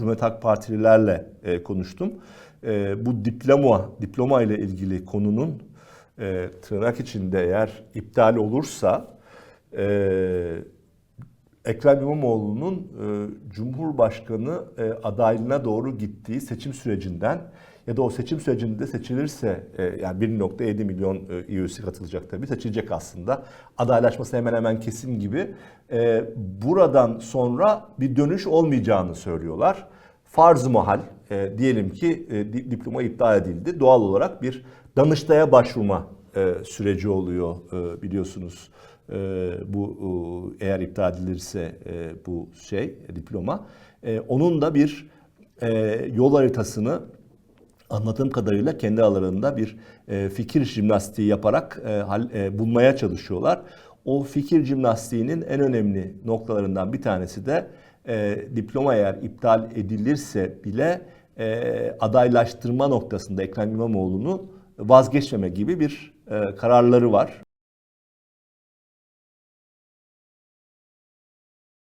Cumhuriyet Halk Partililerle e, konuştum. E, bu diploma, diploma ile ilgili konunun e, tırnak içinde eğer iptal olursa e, Ekrem İmamoğlu'nun e, Cumhurbaşkanı e, adaylığına doğru gittiği seçim sürecinden ya da o seçim sürecinde seçilirse e, yani 1.7 milyon e, üyesi katılacak tabii seçilecek aslında. Adaylaşması hemen hemen kesin gibi. E, buradan sonra bir dönüş olmayacağını söylüyorlar. Farz mahal e, diyelim ki e, di- diploma iptal edildi. Doğal olarak bir Danıştay'a başvurma e, süreci oluyor e, biliyorsunuz. E, bu e, eğer iptal edilirse e, bu şey diploma. E, onun da bir e, yol haritasını anladığım kadarıyla kendi aralarında bir e, fikir jimnastiği yaparak e, hal, e, bulmaya çalışıyorlar. O fikir jimnastiğinin en önemli noktalarından bir tanesi de e, diploma eğer iptal edilirse bile e, adaylaştırma noktasında Ekrem İmamoğlu'nu vazgeçmeme gibi bir e, kararları var.